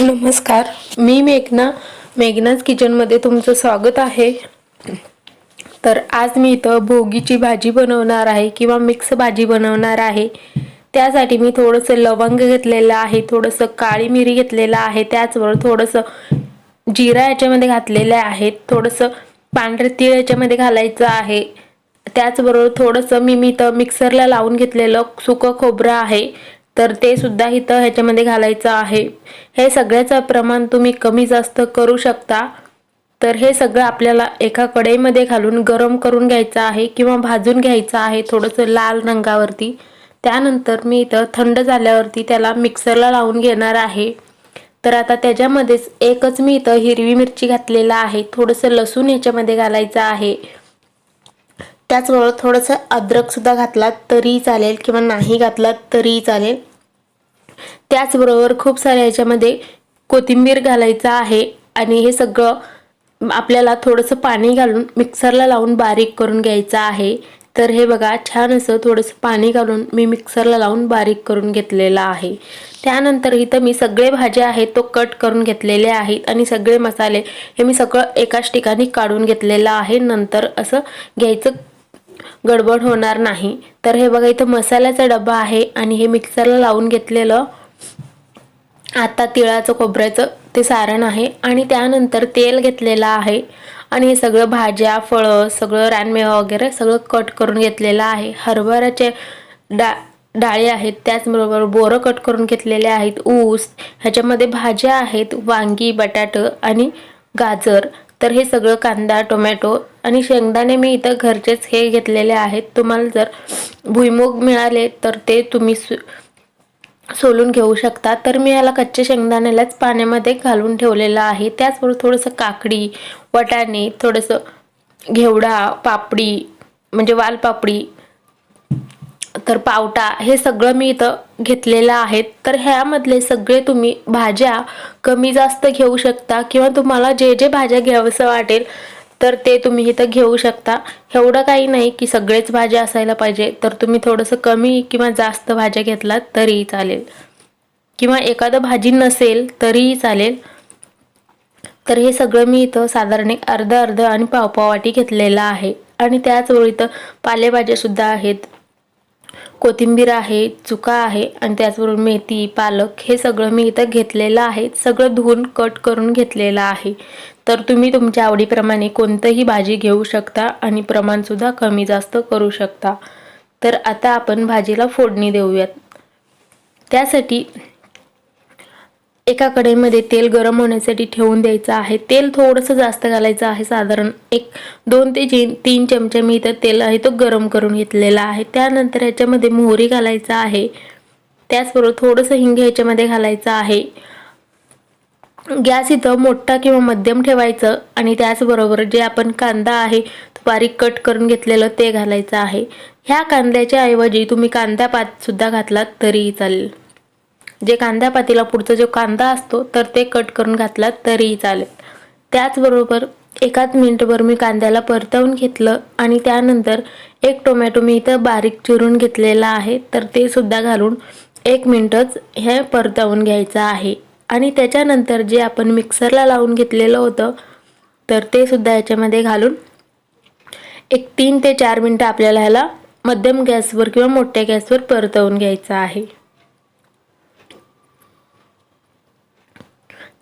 नमस्कार. मी मेघना मेघनाज किचनमध्ये तुमचं स्वागत आहे. तर आज मी इथं भोगीची भाजी बनवणार आहे किंवा मिक्स भाजी बनवणार आहे. त्यासाठी मी थोडंसं लवंग घेतलेलं आहे थोडंसं काळी मिरी घेतलेलं आहे त्याचबरोबर थोडंसं जिरा याच्यामध्ये घातलेलं आहे थोडंसं पांढरे तीळ याच्यामध्ये घालायचं आहे. त्याचबरोबर थोडंसं मी मी इथं मिक्सरला लावून घेतलेलं सुकं खोबरं आहे. तर ते सुद्धा इथं ह्याच्यामध्ये घालायचं आहे. हे सगळ्याचं प्रमाण तुम्ही कमी जास्त करू शकता. तर हे सगळं आपल्याला एका कढईमध्ये घालून गरम करून घ्यायचं आहे किंवा भाजून घ्यायचं आहे थोडंसं लाल रंगावरती. त्यानंतर मी इथं थंड झाल्यावरती त्याला मिक्सरला लावून घेणार आहे. तर आता त्याच्यामध्येच एकच मी इथं हिरवी मिरची घातलेला आहे. थोडंसं लसूण याच्यामध्ये घालायचं आहे. त्याचबरोबर थोडंसं अद्रकसुद्धा घातलात तरी चालेल किंवा नाही घातलात तरी चालेल. त्याचबरोबर खूप साऱ्या याच्यामध्ये कोथिंबीर घालायचं आहे आणि हे सगळं आपल्याला थोडंसं पाणी घालून मिक्सरला लावून बारीक करून घ्यायचं आहे. तर हे बघा छान असं थोडंसं पाणी घालून मी मिक्सरला लावून बारीक करून घेतलेलं आहे. त्यानंतर इथं मी सगळे भाज्या आहेत तो कट करून घेतलेले आहेत आणि सगळे मसाले हे मी सगळं एकाच ठिकाणी काढून घेतलेलं आहे. नंतर असं घ्यायचं गडबड होणार नाही. तर हे बघा इथं मसाल्याचा डबा आहे आणि हे मिक्सरला लावून घेतलेलं आता तिळाचं खोबऱ्याचं ते सारण आहे आणि त्यानंतर तेल घेतलेलं आहे. आणि हे सगळं भाज्या फळं सगळं रानमेवा वगैरे सगळं कट करून घेतलेलं आहे. हरभऱ्याचे डा डाळी आहेत त्याचबरोबर बोरं कट करून घेतलेले आहेत ऊस ह्याच्यामध्ये भाज्या आहेत वांगी बटाटं आणि गाजर. तर हे सगळं कांदा टोमॅटो आणि शेंगदाणे मी इथं घरचेच हे घेतलेले आहेत. तुम्हाला जर भुईमुग मिळाले तर ते तुम्ही सु सोलून घेऊ शकता. तर मी याला कच्चे शेंगदाण्यालाच पाण्यामध्ये घालून ठेवलेलं आहे. त्याचबरोबर थोडंसं काकडी वटाणे थोडंसं घेवडा पापडी म्हणजे वालपापडी तर पावटा हे सगळं मी इथं घेतलेलं आहेत. तर ह्यामधले सगळे तुम्ही भाज्या कमी जास्त घेऊ शकता किंवा तुम्हाला जे जे भाज्या घ्यावंसं वाटेल तर ते तुम्ही इथं घेऊ शकता. एवढं काही नाही की सगळेच भाज्या असायला पाहिजे. तर तुम्ही थोडंसं कमी किंवा जास्त भाज्या घेतलात तरीही चालेल. किंवा एखादं भाजी नसेल तरीही चालेल. तर हे सगळं मी इथं साधारण एक अर्ध अर्ध आणि पावपाव वाटी घेतलेलं आहे. आणि त्याचवेळी इथं पालेभाज्यासुद्धा आहेत. कोथिंबीर आहे चुका आहे आणि त्याचबरोबर मेथी पालक हे सगळं मी इथं घेतलेलं आहे. सगळं धुवून कट करून घेतलेलं आहे. तर तुम्ही तुमच्या आवडीप्रमाणे कोणतंही भाजी घेऊ शकता आणि प्रमाणसुद्धा कमी जास्त करू शकता. तर आता आपण भाजीला फोडणी देऊयात. त्यासाठी एका कढईमध्ये तेल गरम होण्यासाठी ठेवून द्यायचं आहे. तेल थोडंसं जास्त घालायचं आहे. साधारण एक दोन ते जी तीन चमचे मी इथं तेल आहे तो गरम करून घेतलेला आहे. त्यानंतर याच्यामध्ये मोहरी घालायचं आहे. त्याचबरोबर थोडंसं हिंग ह्याच्यामध्ये घालायचं आहे. गॅस इथं मोठा किंवा मध्यम ठेवायचं आणि त्याचबरोबर जे आपण कांदा आहे तो बारीक कट करून घेतलेलं ते घालायचं आहे. ह्या कांद्याच्या ऐवजी तुम्ही कांदा पातसुद्धा घातलात तरीही चालेल. जे कांदा पातीला पुढचा जो कांदा असतो तर ते कट करून घातला तरीही चालेल. त्याचबरोबर एकाच मिनटभर मी कांद्याला परतवून घेतलं आणि त्यानंतर एक टोमॅटो मी इथं बारीक चिरून घेतलेला आहे तर ते सुद्धा घालून एक मिनटच हे परतवून घ्यायचं आहे. आणि त्याच्यानंतर जे आपण मिक्सरला लावून घेतलेलं होतं तर ते सुद्धा याच्यामध्ये घालून एक तीन ते चार मिनटं आपल्याला ह्याला मध्यम गॅसवर किंवा मोठ्या गॅसवर परतवून घ्यायचं आहे.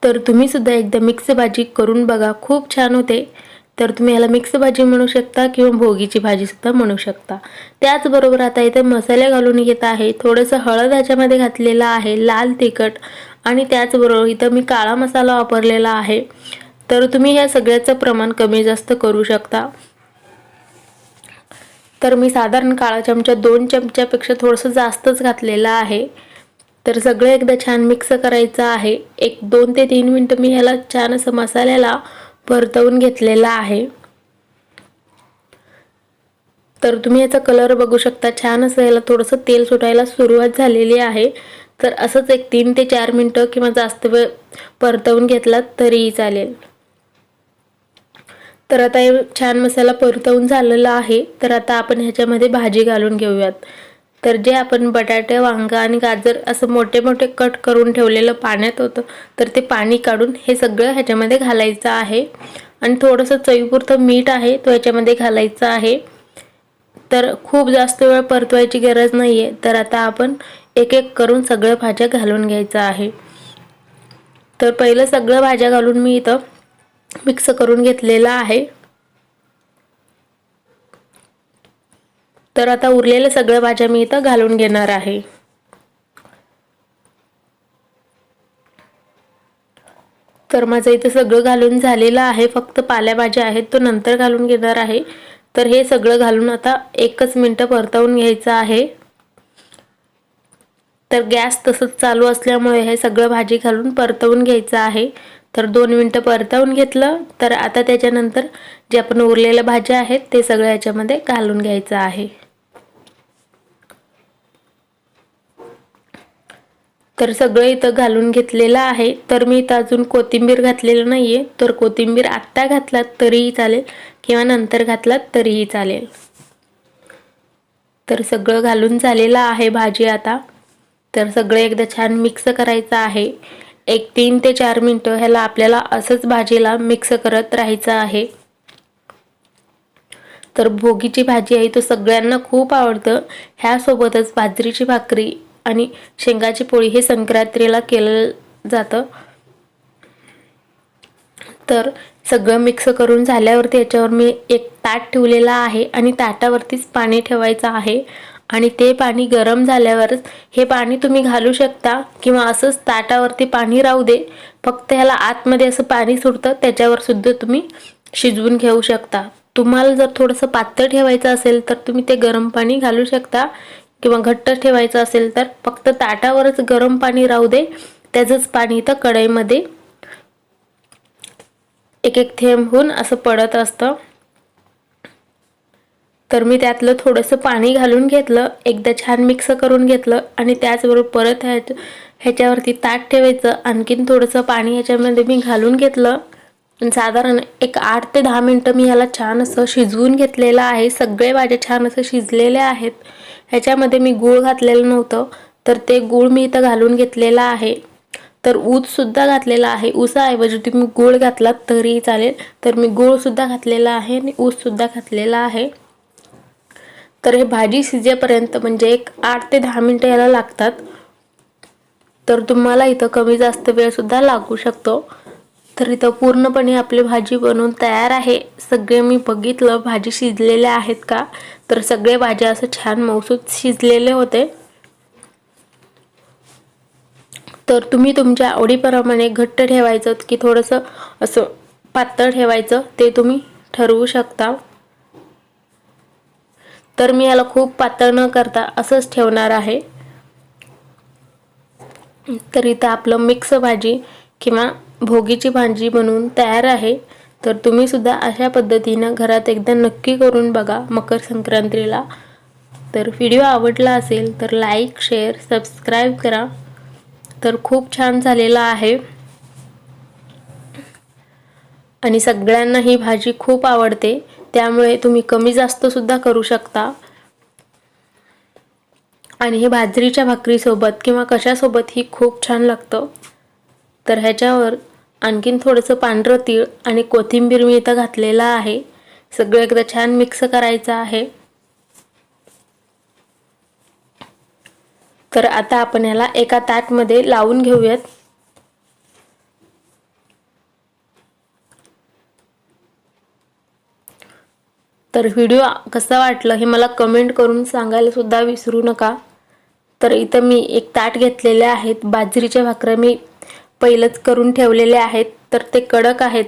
तर तुम्ही सुद्धा एकदा मिक्स भाजी करून बघा. खूप छान होते. तर तुम्ही याला मिक्स भाजी म्हणू शकता किंवा भोगीची भाजीसुद्धा म्हणू शकता. त्याचबरोबर आता इथे मसाले घालून घेत आहे. थोडंसं हळद ह्याच्यामध्ये घातलेलं आहे लाल तिखट. आणि त्याचबरोबर इथं मी काळा मसाला वापरलेला आहे. तर तुम्ही ह्या सगळ्याचं प्रमाण कमी जास्त करू शकता. तर मी साधारण काळा चमचा दोन चमच्यापेक्षा थोडंसं जास्तच घातलेलं आहे. तर सगळं एकदा छान मिक्स करायचं आहे. एक दोन ते तीन मिनटं मी ह्याला छान असं मसाल्याला परतवून घेतलेला आहे. तर तुम्ही याचा कलर बघू शकता. छान असं याला थोडंसं तेल सुटायला सुरुवात झालेली आहे. तर असंच एक तीन ते चार मिनटं किंवा जास्त वेळ परतवून घेतलात तरीही चालेल. तर आता हे छान मसाला परतवून झालेला आहे. तर आता आपण ह्याच्यामध्ये भाजी घालून घेऊयात. तर जे आपण बटाटे वांगा आणि गाजर असं मोठे मोठे कट करून ठेवलेलं पाण्यात होतं तर ते पाणी काढून हे सगळं ह्याच्यामध्ये घालायचं आहे. आणि थोडंसं चवीपुरतं मीठ आहे तो ह्याच्यामध्ये घालायचं आहे. तर खूप जास्त वेळ परतवायची गरज नाही आहे तर आता आपण एक एक करून सगळ्या भाज्या घालून घ्यायचं आहे. तर पहिलं सगळं भाज्या घालून मी इथं मिक्स करून घेतलेलं आहे. तर आता उरलेल्या सगळ्या भाज्या मी इथं घालून घेणार आहे. तर माझं इथं सगळं घालून झालेलं आहे. फक्त पाल्याभाज्या आहेत तो नंतर घालून घेणार आहे. तर हे सगळं घालून आता एकच मिनटं परतवून घ्यायचं आहे. तर गॅस तसंच चालू असल्यामुळे हे सगळं भाजी घालून परतवून घ्यायचं आहे. तर दोन मिनटं परतवून घेतलं तर आता त्याच्यानंतर जे आपण उरलेल्या भाज्या आहेत ते सगळं याच्यामध्ये घालून घ्यायचं आहे. तर सगळं इथं घालून घेतलेलं आहे. तर मी इथं अजून कोथिंबीर घातलेलं नाही आहे तर कोथिंबीर आत्ता घातलात तरीही चालेल किंवा नंतर घातलात तरीही चालेल. तर सगळं घालून झालेलं आहे भाजी आता. तर सगळं एकदा छान मिक्स करायचं आहे. एक तीन ते चार मिनटं ह्याला आपल्याला असंच भाजीला मिक्स करत राहायचं आहे. तर भोगीची भाजी आहे तो सगळ्यांना खूप आवडतं. ह्यासोबतच बाजरीची भाकरी आणि शेंगाची पोळी हे संक्रांतीला केलं जातं. तर सगळं मिक्स करून झाल्यावरती याच्यावर मी एक ताट ठेवलेला आहे आणि ताटावरतीच पाणी ठेवायचं आहे. आणि ते पाणी गरम झाल्यावरच हे पाणी तुम्ही घालू शकता किंवा असंच ताटावरती पाणी राहू दे. फक्त ह्याला आतमध्ये असं पाणी सुटतं त्याच्यावर सुद्धा तुम्ही शिजवून घेऊ शकता. तुम्हाला जर थोडंसं पातळ ठेवायचं असेल तर तुम्ही ते गरम पाणी घालू शकता. किंवा घट्ट ठेवायचं असेल तर फक्त ताटावरच गरम पाणी राहू दे. त्याचंच पाणी इथं कढईमध्ये एक एक थेंब होऊन असं पडत असतं. तर मी त्यातलं थोडंसं पाणी घालून घेतलं एकदा छान मिक्स करून घेतलं आणि त्याचबरोबर परत ह्या ह्याच्यावरती ताट ठेवायचं. आणखीन थोडंसं पाणी ह्याच्यामध्ये मी घालून घेतलं. साधारण एक आठ ते दहा मिनटं मी ह्याला छान असं शिजवून घेतलेलं आहे. सगळे भाज्या छान असं शिजलेल्या आहेत. ह्याच्यामध्ये मी गूळ घातलेलं नव्हतं. तर ते गूळ मी इथं घालून घेतलेला आहे. तर ऊससुद्धा घातलेला आहे. ऊसाऐवजी तुम्ही गूळ घातलात तरीही चालेल. तर मी गूळसुद्धा घातलेला आहे आणि ऊससुद्धा घातलेला आहे. तर हे भाजी शिजेपर्यंत म्हणजे एक आठ ते दहा मिनटं याला लागतात. तर तुम्हाला इथं कमी जास्त वेळसुद्धा लागू शकतो. तर इथं पूर्णपणे आपली भाजी बनवून तयार आहे. सगळे मी बघितलं भाजी शिजलेल्या आहेत का? तर सगळे भाज्या असं छान मौसूद शिजलेले होते. तर तुम्ही तुमच्या आवडीप्रमाणे घट्ट ठेवायचं की थोडंसं असं पातळ ठेवायचं ते तुम्ही ठरवू शकता. तर मी याला खूप पातळ न करता असंच ठेवणार आहे. तर इथं आपलं मिक्स भाजी किंवा भोगीची भाजी बनवून तयार आहे तर तुम्ही सुद्धा अशा पद्धतीनं घरात एकदा नक्की करून बघा मकर संक्रांतीला. तर व्हिडिओ आवडला असेल तर लाईक शेअर सबस्क्राईब करा. तर खूप छान झालेला आहे. आणि सगळ्यांना ही भाजी खूप आवडते त्यामुळे तुम्ही कमी जास्त सुद्धा करू शकता. आणि हे बाजरीच्या भाकरीसोबत किंवा कशासोबत ही खूप छान लागतं. तर ह्याच्यावर आणखीन थोडंसं पांढरं तीळ आणि कोथिंबीर मी इथं घातलेलं आहे. सगळं एकदा छान मिक्स करायचं आहे. तर आता आपण याला एका ताटमध्ये लावून घेऊयात. तर व्हिडिओ कसा वाटलं हे मला कमेंट करून सांगायला सुद्धा विसरू नका. तर इथं मी एक ताट घेतलेले आहेत. बाजरीच्या भाकऱ्या मी पहिलंच करून ठेवलेले आहेत तर ते कडक आहेत.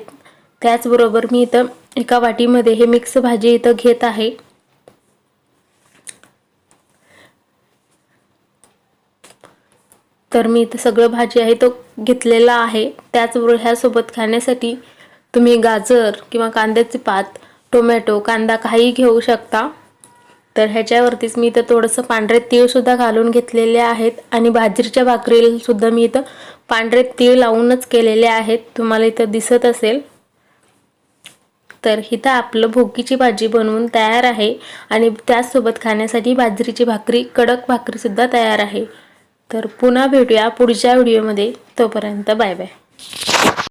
त्याचबरोबर मी इथं एका वाटीमध्ये हे मिक्स भाजी इथं घेत आहे. तर मी इथं सगळं भाजी आहे तो घेतलेला आहे. त्याचबरोबर ह्यासोबत खाण्यासाठी तुम्ही गाजर किंवा कांद्याचे पात टोमॅटो कांदा काही घेऊ शकता. तर ह्याच्यावरतीच मी इथं थोडंसं पांढरे तीळसुद्धा घालून घेतलेले आहेत आणि बाजरीच्या भाकरीसुद्धा मी इथं पांढरे तीळ लावूनच केलेले आहेत. तुम्हाला इथं दिसत असेल. तर इथं आपलं भोगीची भाजी बनवून तयार आहे आणि त्याचसोबत खाण्यासाठी बाजरीची भाकरी कडक भाकरीसुद्धा तयार आहे. तर पुन्हा भेटूया पुढच्या व्हिडिओमध्ये. तोपर्यंत बाय बाय.